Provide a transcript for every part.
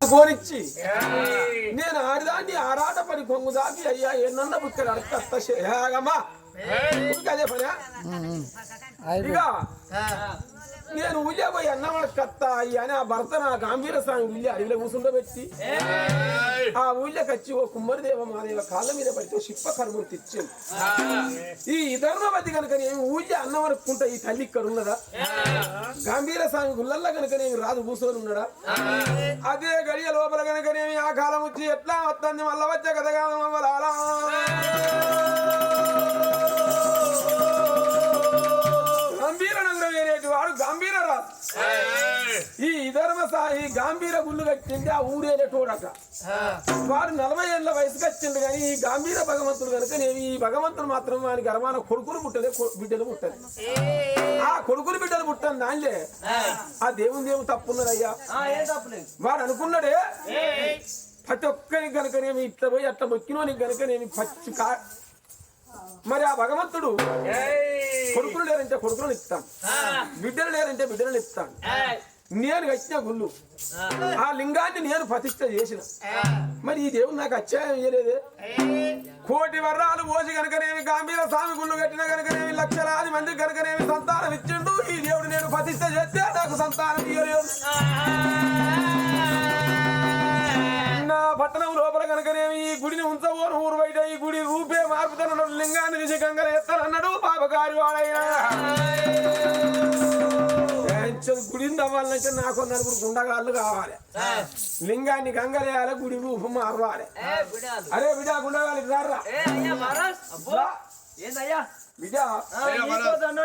కోరిచ్చి నేను ఆడిదాన్ని ఆరాట పడి కొంగు దాకి అయ్యా ఎన్న బుక్కడు అడగమ్మా అదే పనా ఇక నేను పోయి అన్నవాళ్ళ కత్త అని ఆ భర్త నా గాంభీర స్వామి ఊళ్ళే అడవిలో కూర్చుండబెట్టి ఆ ఊళ్ళోకి వచ్చి ఓ కుమ్మరిదేవ మాదేవ కాళ్ళ మీద పడితే శిప్ప కర్మలు తెచ్చింది. ఈ ధర్మవతి కనుక నేను ఊళ్ళే అన్నం అనుకుంటా ఈ తల్లి ఇక్కడ ఉన్నదా? గంభీర స్వామి గుళ్ళల్లో కనుకనేమి రాదు కూర్చొని ఉన్నాడా? అదే గడియ లోపల కనుకనేమి ఆ కాలం వచ్చి ఎట్లా వస్తుంది మళ్ళా వచ్చే కథగా అవ్వాలా ఈ గాంభీర గుళ్ళు కట్టింది ఆ ఊరేటోడట వాడు నలభై ఏళ్ళ వయసుకి వచ్చిండు కానీ ఈ గాంభీర భగవంతుడు కనుక నేను ఈ భగవంతుడు మాత్రం వాని గర్భాన కొడుకులు పుట్టలే బిడ్డలు పుట్టలే. ఆ కొడుకులు బిడ్డలు పుట్టాను దానిలే. ఆ. దేవుని దేవుని తప్పున్నదయ్యా ఏం తప్పలేదు. వాడు అనుకున్నాడే. ప్రతి ఒక్కరికి కనుకనేమి ఇట్లా పోయి అట్లా మొక్కినోనికి కనుకనేమి పచ్చి కా మరి ఆ భగవంతుడు కొడుకులు లేరంటే కొడుకులను ఇస్తాను బిడ్డలు లేరంటే బిడ్డలను ఇస్తాను నేను కట్టిన గుళ్ళు. ఆ. లింగాన్ని నేను ప్రతిష్ట చేసిన. మరి ఈ దేవుడు నాకు అత్యాయం చేయలేదే? కోటి వర్రాలు పోసి కనుకనేమి గాంభీర స్వామి గుళ్ళు కట్టిన కనుకనేమి లక్షలాది మంది కనుకనేమి సంతానం ఇచ్చిండు. ఈ దేవుడు నేను ప్రతిష్ట చేస్తే నాకు సంతానం ఇయ్యలేదు. నా పట్టణం లోపల కనుకనేమి ఈ గుడిని ఉంచబోను. ఊరు బయట ఈ గుడి రూపే మార్పుతానన్నాడు లింగాన్ని తీసి గంగలు ఎత్తానన్నాడు. పాపకారి వాడైనా. ఏంచదు గుడిని తవ్వాలంటే నాకు నలుగురు గుండగాళ్ళు కావాలి. లింగాన్ని గంగలేయాలి గుడి రూపం మారవాలి అరే బిడ్డ గుండగాలి రారా? ఏ అయ్యా మహారాజ్ అబ్బో. ఏందయ్యా? బిడ్డ.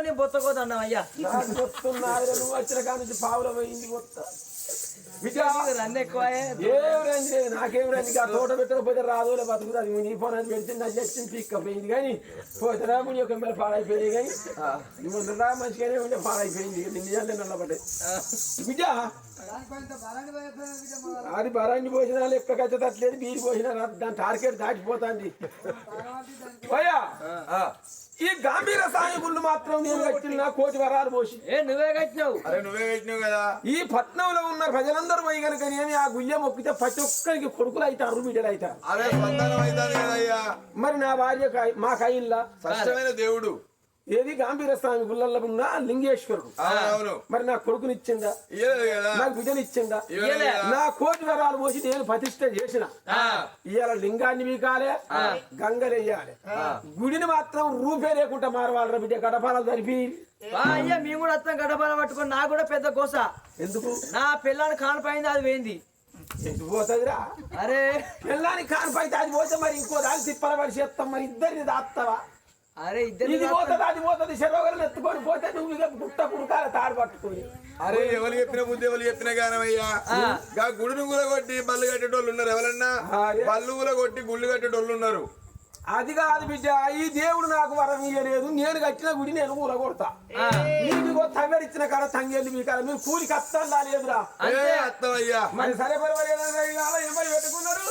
నీ బొత్త కోదన్నావు అయ్యా. నాకు వస్తున్నాయి నువ్వు వచ్చిన కాడ నుంచి పావుల పోయింది నాకేం రండి ఆ తోట పెట్టకపోతే రాదోలే బతుకుతుంది అది నీ ఫోన్ అది పెడితే నాకు వచ్చింది పీక్కపోయింది. కానీ పోతరా ముని యొక్క మీద పాడైపోయింది. కానీ ముందురా మంచిగానే ఉండే పాడైపోయింది. నిన్న నిజాలే నల్లబడ్డాయి బిడ్డ అది బరాన్ని పోసినా లెక్క కచ్చట్లేదు బీరి పోసినా రా- దాని టార్గెట్ దాటిపోతుంది. పోయా ఈ గాంభీర సాయి గుళ్ళు మాత్రం నేను కట్టిన కోటి వరాలు పోసి. ఏ నువ్వే కట్టినావు? అరే నువ్వే పెట్టినావు కదా. ఈ పట్నంలో ఉన్న ప్రజలందరూ పోయి కనుక ఏమి ఆ గుయ్య మొక్కితే ప్రతి ఒక్కరికి కొడుకులు అవుతారు బిడ్డలు అవుతారు అరే సంతానం అవుతుంది కదయ్యా. మరి నా భార్య మా స్పష్టమైన దేవుడు. ఏది గాంభీర స్వామి గుళ్ళల్లో ఉన్న లింగేశ్వరుడు. మరి నా కొడుకుని ఇచ్చిందా నాకు బిడ్డని ఇచ్చిందా నా కోటి వరాలు పోసి నేను ప్రతిష్ట చేసిన. ఇవాళ లింగాన్ని మీకాలే గంగలెయ్యాలి గుడిని మాత్రం రూపే లేకుండా మారవాలరా బిడ్డ గడపాల జరిపి. అయ్యా మేము కూడా వస్తాం గడపల పట్టుకొని నాకు కూడా పెద్ద కోస ఎందుకు? నా పిల్లని కానిపోయింది అది పోయింది. ఎందుకు పోతుందిరా? అరే. పిల్లానికి కానిపైతే అది పోతే మరి ఇంకో దాన్ని తిప్పల పడి చేస్తాం మరి ఇద్దరిని దాస్తావా అరే ఇద్దరు ఇది పోతుంది అది పోతుంది శరోగలు ఎత్తుకొని పోతే నువ్వు ఇక గుట్ట కుడుకాల తాడు పట్టుకొని. అరే ఎవరు చెప్పిన బుద్ధి ఎవరు చెప్పిన గానమయ్యా. గా గుడిని గుల కొట్టి బల్లు కట్టేటోళ్ళు ఉన్నారు ఎవరన్నా. బల్లు గుల కొట్టి గుళ్ళు కట్టేటోళ్ళు ఉన్నారు. అది కాదు బిడ్డ ఈ దేవుడు నాకు వరం ఇయ్యలేదు నేను కట్టిన గుడి నేను కూర కొడతా మీకు తవ్వడిచ్చిన కాడ తంగేది మీ కాడ. మీరు కూలి కష్టంలా లేదురా ఏ అత్తమయ్యా మరి సరే పర్వాలేదు ఎనభై పెట్టుకున్నారు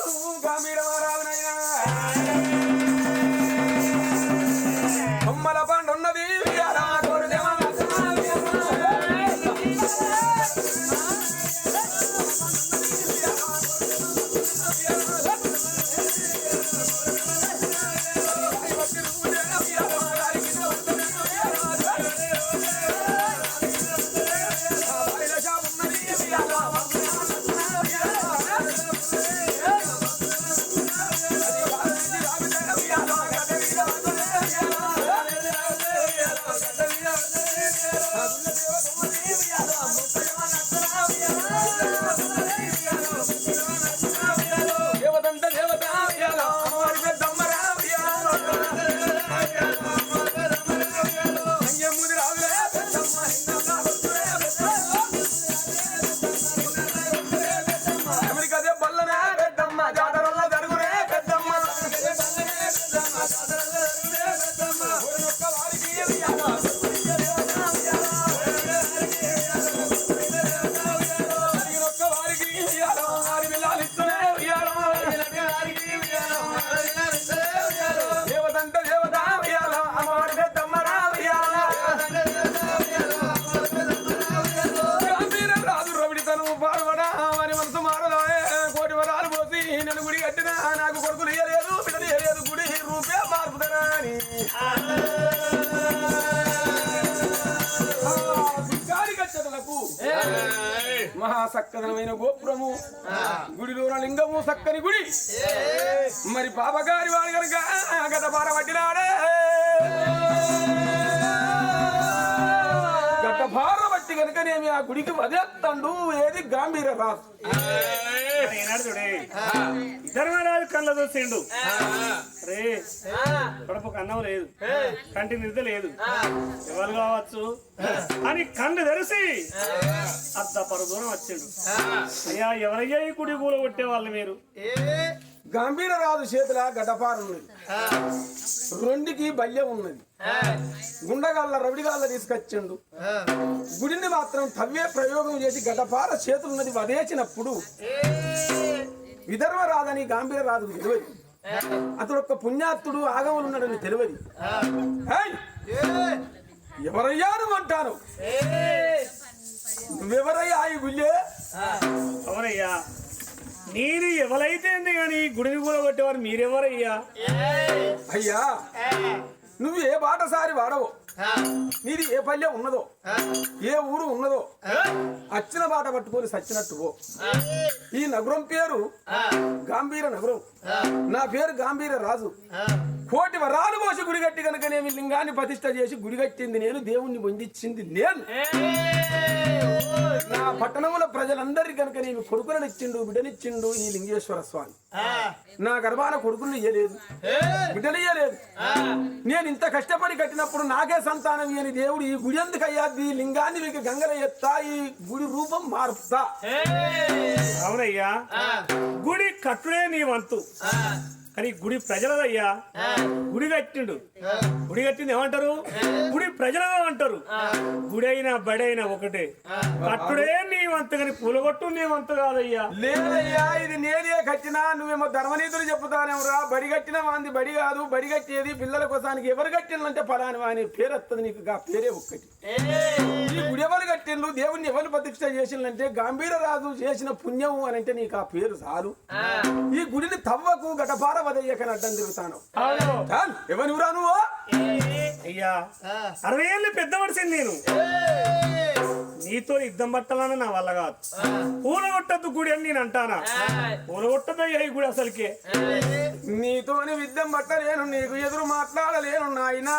నేను గుడి కట్టినా నాకు కొడుకులు ఇయ్యలేదు బిడ్డలు ఇయ్యలేదు గుడి రూపే మార్పుదనా అని కట్టడలకు మహా సక్కదనమైన గోపురము. గుడిలో లింగము సక్కని గుడి. మరి పాపగారి వాడు కనుక గత పార పట్టినాడే. భార బట్టి కనుకనేమి ఆ గుడికి వదేత్తండు ఏది గాంభీర చూడే ధర్మరాజు కళ్ళ చూసిండు రే కడుపుకు అన్నం లేదు. కంటి నిద్ర లేదు. ఎవరు కావచ్చు? అని కళ్ళు తెరిసి అద్ద పరు దూరం వచ్చిండు. అయ్యా ఎవరయ్యా ఈ కుడి కూల కొట్టే వాళ్ళు మీరు? గంభీర రాజు చేతుల గడ్డపార ఉన్నది. రెండుకి బల్యం ఉన్నది. గుండగాళ్ళ రవిడిగాళ్ళ తీసుకొచ్చిండు. గుడిని మాత్రం తవ్వే ప్రయోగం చేసి గడ్డపార చేతులున్నది వదేచినప్పుడు విదర్భ రాదని గాంభీర రాజుకు తెలియదు. అతడు ఒక్క పుణ్యాత్తుడు ఆగములు ఉన్నాడని తెలియదు. ఏయ్! ఎవరయ్యా నువ్వు అంటాను నువ్వెవరయ్యా ఈ గుళ్ళే? అవునయ్యా. నేను ఎవరైతే గుడిని కూల కొట్టేవారు మీరెవరయ్యా? అయ్యా నువ్వు ఏ బాటసారి వాడవో నీది ఏ పల్లె ఉన్నదో ఏ ఊరు ఉన్నదో అచ్చిన బాట పట్టుకొని సచ్చినట్టు పో. ఈ నగరం పేరు గాంభీర నగరం. నా పేరు గాంభీర రాజు. కోటి వరాలు పోసి గుడి కట్టి కనుకనేమి లింగాన్ని ప్రతిష్ట చేసి గుడి కట్టింది నేను దేవుణ్ణి పొందించింది నేను. నా పట్టణముల ప్రజలందరికీ కనుకనేమి కొడుకులను ఇచ్చిండు బిడ్డనిచ్చిండు ఈ లింగేశ్వర స్వామి. నా గర్భాన కొడుకులు ఇయ్యలేదు. బిడ్డలు ఇయ్యలేదు. నేను ఇంత కష్టపడి కట్టినప్పుడు నాకే సంతానం ఇయ్యని దేవుడు ఈ గుడి ఎందుకు అయ్యా ఈ లింగాన్ని మీకు గంగల ఎత్తా ఈ గుడి రూపం మారుస్తా. అవునయ్యా. గుడి కట్టుడే నీ వంతు. కానీ గుడి ప్రజలదయ్యా. గుడి కట్టిండు. గుడి కట్టింది ఏమంటారు? గుడి ప్రజలదే అంటారు గుడి అయినా బడి అయినా ఒకటే కట్టుడే నీ వంతు కానీ పూలగొట్టు నీ వంతు కాదయ్యా. లేదయ్యా ఇది నేనే కట్టినా నువ్వేమో ధర్మనీతులు చెప్తానేమరా బడి కట్టిన వాంది బడి కాదు బడి కట్టేది పిల్లల కోసానికి ఎవరు కట్టినంటే ఫలాని వాని పేరు వస్తుంది నీకు గా పేరే ఒక్కటి. ఈ గుడి ఎవరు కట్టిండ్రు? దేవుణ్ణి ఎవరు ప్రతిష్ట చేసిందంటే గంభీర రాజు చేసిన పుణ్యం అని అంటే నీకు ఆ పేరు చాలు. ఈ గుడిని తవ్వకు గటపార వదయ్యకని అడ్డం తిరుగుతాను. నువ్వు? అయ్యా. అరవై ఏళ్ళు పెద్ద మనిషిని నేను నీతో యుద్ధం పట్టాలని నా వల్ల కాదు. పూల కొట్టద్దు గుడి అని నేను అంటానా? పూల కొట్టద్దు అయ్యా ఈ గుడి అసలుకే. నీతోని విద్యం పట్టలేను నీకు ఎదురు మాట్లాడలేను నాయనా.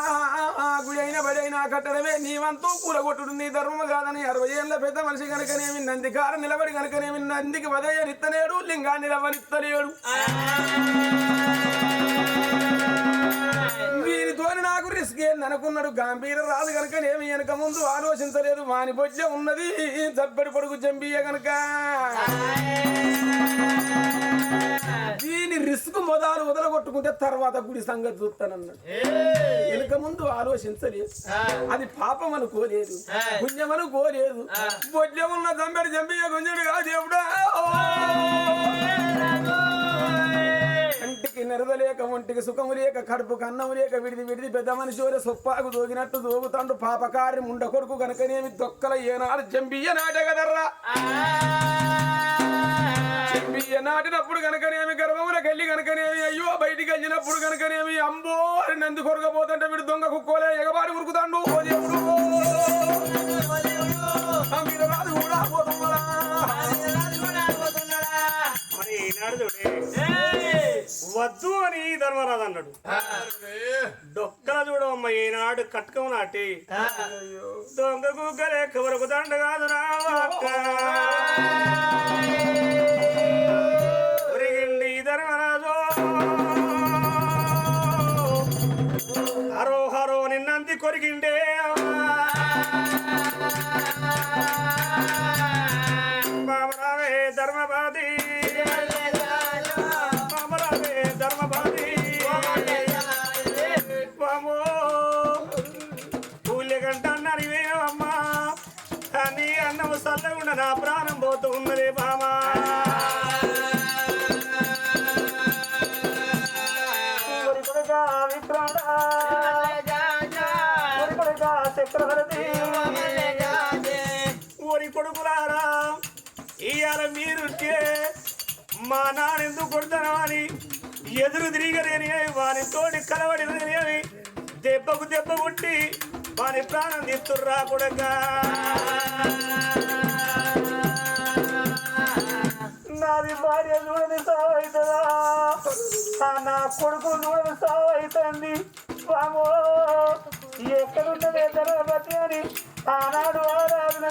ఆ గుడి అయిన బడి అయినా కట్టడమే నీ వంతు. కూలగొట్టుడు నీ ధర్మం కాదని అరవై ఏళ్ళ పెద్ద మనిషి కనుకనేమి నందికార నిలబడి కనుకనేమి నందికి వదయ నిత్తలేడు లింగాన్ని నిలవనిత్తలేడు వీరితోని నాకు రిస్క్ ఏంది అనుకున్నాడు. గంభీర రాదు కనుకనేమి వెనక ముందు ఆలోచించలేదు. వాని బొజ్జ ఉన్నది. జబ్బడి పొడుగు జంబియ కనుక దీని రిస్క్ మొదలు వదలగొట్టుకుంటే తర్వాత గుడి సంగతి చూస్తానన్నాడు. వెనుక ముందు ఆలోచించలేదు. అది పాపం అనుకోలేదు. పుణ్యం అనుకోలేదు. బొడ్యం ఉన్న దంబడి జంబియ గుంజడుగా దేవుడా. కంటికి నెరదలేక ఒంటికి సుఖము లేక కడుపు అన్నము లేక విడిది విడిది పెద్ద మనిషి ఓరే సొప్పాకు దోగినట్టు దోగుతాండు పాపకార్యం ఉండ కొడుకు కనుకనేమి దొక్కల ఏనాడు జంబియ్య నాటే కదర్రా జంబియ్య నాటినప్పుడు కనుకనేమి గర్భములకు వెళ్ళి కనుకనేమి అయ్యో బయటికి వెళ్ళినప్పుడు కనుకనేమి అంబో అని నంది కొరకపోతుంటే వీడు దొంగ కుక్కోలే ఎగబారి ఉరుకుతాండు ఓ దేవుడు కూడా పోతున్నాడా? మరి ఈనాడు చూడే వద్దు అని ధర్మరాజు అన్నాడు. డొక్కల చూడమ్మ ఈనాడు కట్కం నాటి. దొంగ గుగ్గలే కవరకు దండ కాదు రావక్క ధర్మరాజు. హరో హరో నిన్నంది కొరిగిండే కొడుకా ఒరి కొడుకులారా ఇవాళ మీరుంటే మా నాన్న ఎందుకు కొడతాను అని ఎదురు తిరిగలేని వాని తోటి కలవడినవి దెబ్బకు దెబ్బ కొట్టి వాని ప్రాణం తీస్తుర్రా కొడగా నాది భార్య చూడని సావు అవుతుందా ఆ నా కొడుకు చూడని సావు స్వామో బామో ఎక్కడున్నదే ధనపతి అని? ఆనాడు ఆరాధన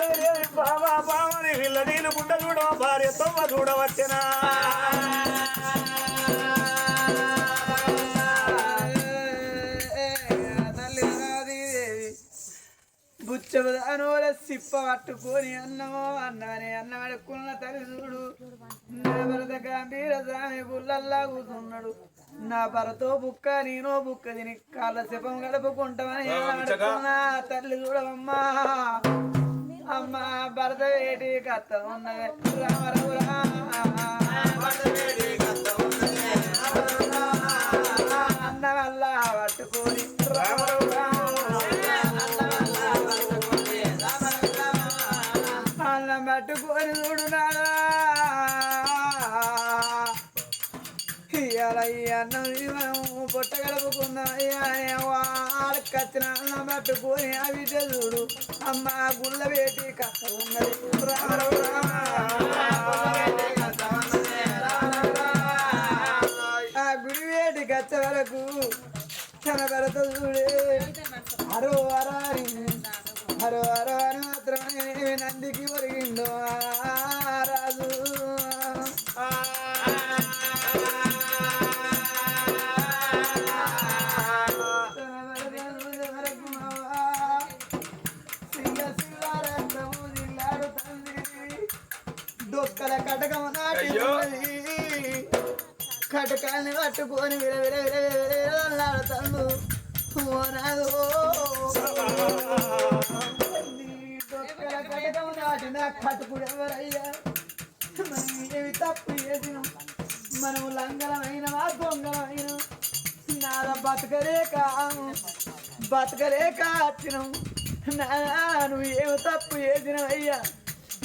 బాబా బామని వీళ్ళ నీళ్ళు గుడ్డ చూడవ భార్య తొమ్మ బుచ్చబదానోల సిప్ప పట్టుకొని అన్నమో అన్నమని అన్నం అడుక్కున్న తల్లి చూడు నా భరత గంభీర స్వామి గుళ్ళల్లా కూర్చున్నాడు. నా భరతో బుక్క నేనో బుక్క తిని కాళ్ళ శిపం గడుపుకుంటామని అడుక్కున్న తల్లి చూడవమ్మా. అమ్మా భరత వేటి కత్త ఉన్నది. రామ అన్న వల్ల పట్టుకొని రామ ఇవాళ ఈ అన్నం ఇది మనం పొట్ట కలుపుకుందాం అన్నం పట్టుకొని అవి చూడు అమ్మ గుళ్ళ వేటి కథ ఉన్నది. రామ ఆ గుడి వేటి కచ్చ వరకు తన భరత చూడే. అరో అరారి అరో అరో అని మాత్రమే నందికి ఒరిగిందో. డొక్కల కటకం నాటి. కటకాన్ని పట్టుకొని విర విర విర విర విరలాడుతాడు ఓ నాదో నీ డొక్కల కటకం నాటిన కటుకుడు ఎవరయ్యా? మనం ఏమి తప్పు చేసినాం మనం లంగలమైనవా దొంగలమైన నాద బతకలేక బతకలేక వచ్చినాం నానా నువ్వు ఏమి తప్పు చేసినవయ్యా?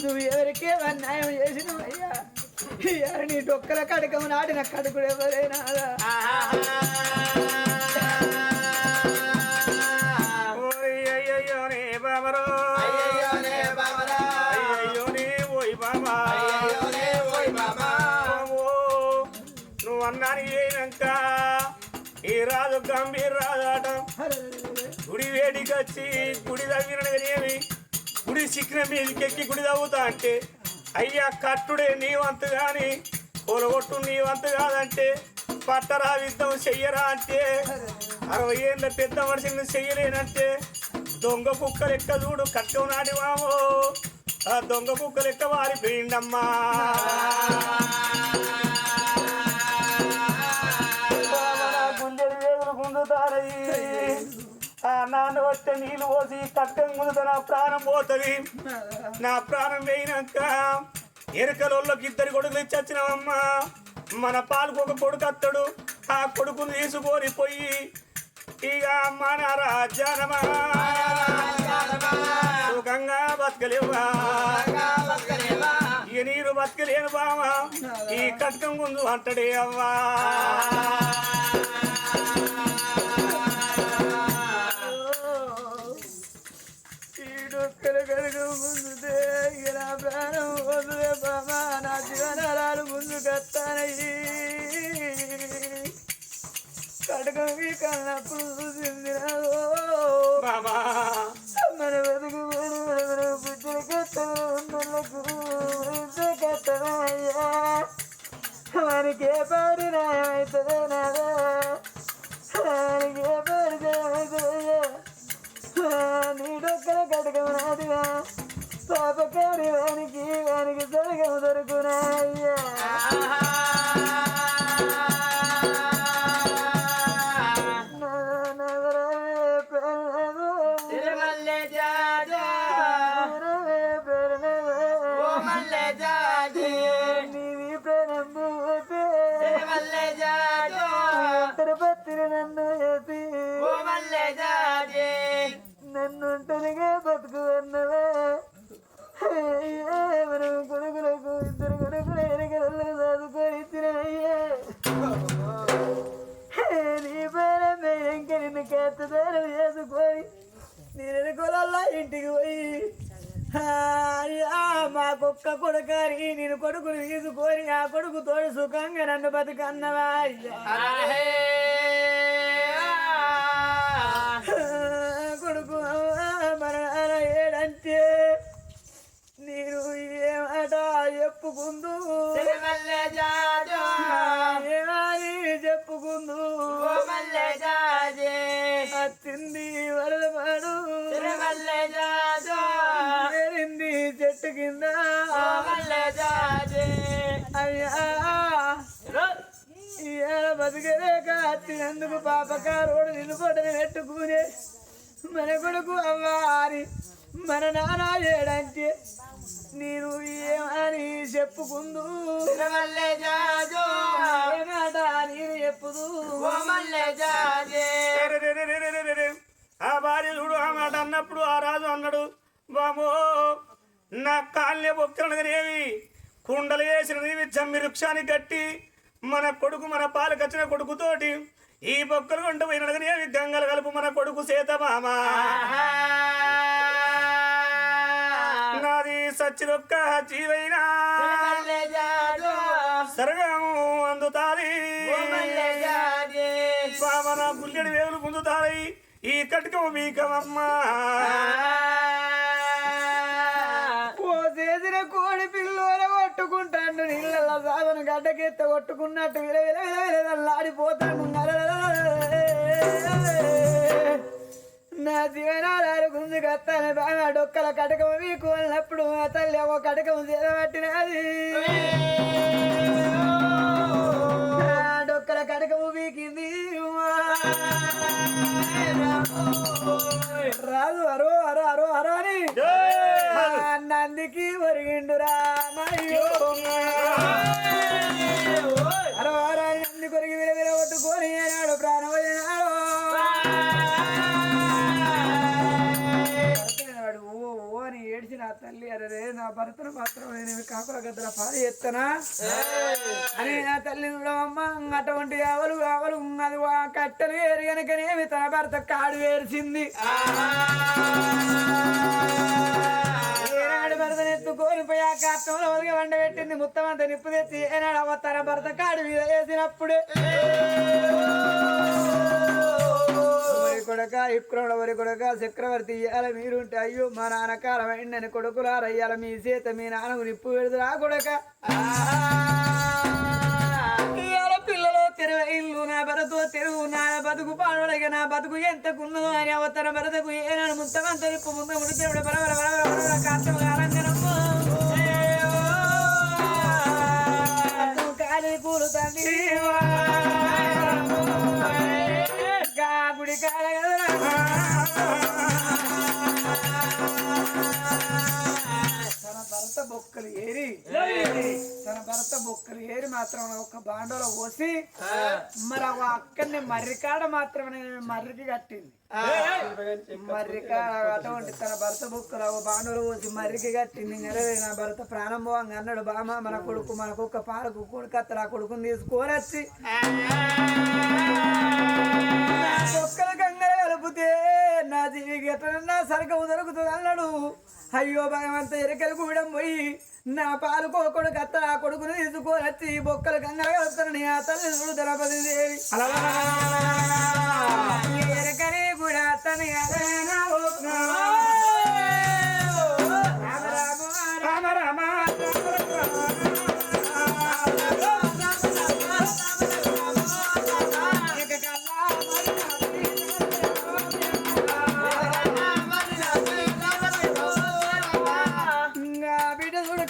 నువ్వు ఎవరికే అన్యాయం చేసినవయ్యా అయ్యా, నీ డొక్కల కడకం నాటిన కడుకుడు ఎవరైనా నువ్వు అన్నాని ఈ రాజు గంభీర రాజాట. గుడి వేడికి వచ్చి గుడి తవ్వినవి గుడి సిక్కిన మీదకి ఎక్కి గుడి తవ్వుతా అంటే అయ్యా కట్టుడే నీ వంతు గాని కూలగొట్టు నీ వంతు కాదంటే పట్టరా విద్దం చెయ్యరా అంటే అరవై ఏళ్ళ పెద్ద మనిషిని చెయ్యలేనంటే దొంగ కుక్క లెక్క చూడు కట్టం నాటి మామో ఆ దొంగ కుక్క లెక్క మారిపోయిండమ్మా గుండెలు నీళ్ళు పోసి కట్టం ముందు నా ప్రాణం పోతుంది. నా ప్రాణం వేయినాక ఎరకలోళ్ళకి ఇద్దరు కొడుకులు ఇచ్చి వచ్చినావమ్మా మన పాలకు ఒక కొడుకు అత్తడు. ఆ కొడుకుని తీసుకొని పోయి ఇక మన రాజ్యానమా సుఖంగా బతకలేవా? ఇక నీరు బతకలేను బావా. ఈ కట్టం ముందు అంటడే అవ్వా. పాప వానికి వానికి జరగం దొరుకునా దొరుకునాయ్యా ఎత్తుదేలు వేసుకొని నేను కొలల్లా ఇంటికి పోయి మా కుక్క కొడుకారి నేను కొడుకుని తీసుకొని ఆ కొడుకు తోడు సుఖంగా నన్ను బతుకన్నవా? కొడుకు మరణ ఏడంటే నీరు ఏమాట చెప్పుకుందు చెట్టు కింద అయ్యా. బతికేక అత్తినందుకు పాపకారోడు నిలుపడని పెట్టుకునే మన కొడుకు అమ్మారి మన నాన్న ఏడంటే నేను ఏమని చెప్పుకుందు? చెప్పుదు? ఆ భార్య చూడు ఆ అన్నప్పుడు ఆ రాజు అన్నాడు బామో నా కాళ్ళే బొక్కలనగనేవి కుండలు వేసిన నీవి జమ్మి వృక్షానికి కట్టి మన కొడుకు మన పాలు కచ్చిన కొడుకుతోటి ఈ బొక్కలు కొంట పోయినగనేవి గంగలు కలుపు మన కొడుకు సేత మామ నాది సచ్చిదొక్క జీవైనా సరగము అందుతాది. బామన గుల్లెడి వేలు ముందుతాయి ఈ కటకము మీకమమ్మా. కొట్టుకుంటాడు నీళ్ళ సాధన గడ్డకెత్త కొట్టుకున్నట్టు విల నా జీవనాలు గుంజు కత్తాను బాగా డొక్కల కటకం మీకు అన్నప్పుడు మా తల్లి ఒక కటకం చేరబట్టినది డొక్కల కటకము వీకింది రాదు అరో అరో అరో అరో అని నందికి ఒరిగిండురా మయ్యో అరో నంది కొరిగి విల విల కొట్టుకొని ఏనాడు ప్రాణం ఓ ఓ అని ఏడ్చిన ఆ తల్లి అరే నా భర్తను మాత్రం నేను కాకుల గద్దల పాలు ఎత్తనా అని నా తల్లి చూడమమ్మ అటువంటి ఆవలు ఆవలు అది ఆ కట్టెలు ఏరు కనుకనేమి తన భర్త కాడు వేర్చింది ఎత్తు భర్తను ఎత్తుకొని పోయి ఒదిగి వండ పెట్టింది మొత్తం అంత నిప్పు తెచ్చి ఏనాడు అవ్వ తన భర్త కాడు మీద వేసినప్పుడు. కొడక ఇక్రోడ వరి కొడక చక్రవర్తి ఇయ్యాల మీరుంటే అయ్యో మా నాన్న కాలమైందని కొడుకులారా మీ చేత మీ నాన్నకు నిప్పు పెడుతురా కొడక. పిల్లలు తెరువ ఇల్లు నా బతుకు తెరువు నా బతుకు పాడవలగ నా బతుకు ఎంతకున్నదో అని అవతర బతుకు ఏనాడు ముంతమంత నిప్పు ముందు ముడితే బరబర బరబర బరబర కాస్త ఒక బాండలో పోసి మరి ఆ అక్కడిని మర్రికాడ మాత్రమే మర్రికి కట్టింది. మర్రికాడ అటువంటి తన భర్త బొక్కలు ఒక బాండలో పోసి మర్రికి కట్టింది. అరే నా భర్త ప్రాణం పోవంగా అన్నాడు బామ మన కొడుకు మన కుక్క పాలకు కొడుకు అత్తలు ఆ కొడుకుని తీసుకొని వచ్చి అయ్యో భగవంత ఎరకలు కూడా పోయి నా పాలు కొడుకు అత్త ఆ కొడుకుని తీసుకొని వచ్చి బొక్కల గంగర కలుపుతాను ఆ తల్లి చూడు ద్రౌపది దేవి. ఎరకని కూడా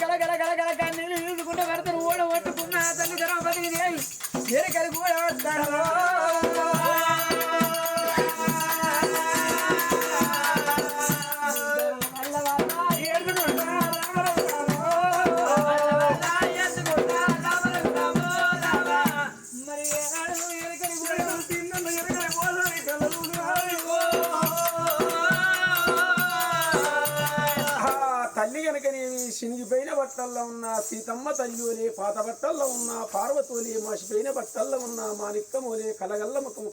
కల కల కల కల కన్నీళ్ళు తీసుకుంటే భర్తను ఓడ పట్టుకున్న ఆ తల్లి ద్రౌపదికి దేవి ఎరకలు కూడా వస్తాడో సీతమ్మ తల్లిలే పాత బట్టల్లో ఉన్న పార్వతోలే మాసిపోయిన బట్టల్లో ఉన్న మాణిక్కమోలే కలగల్ల ముఖము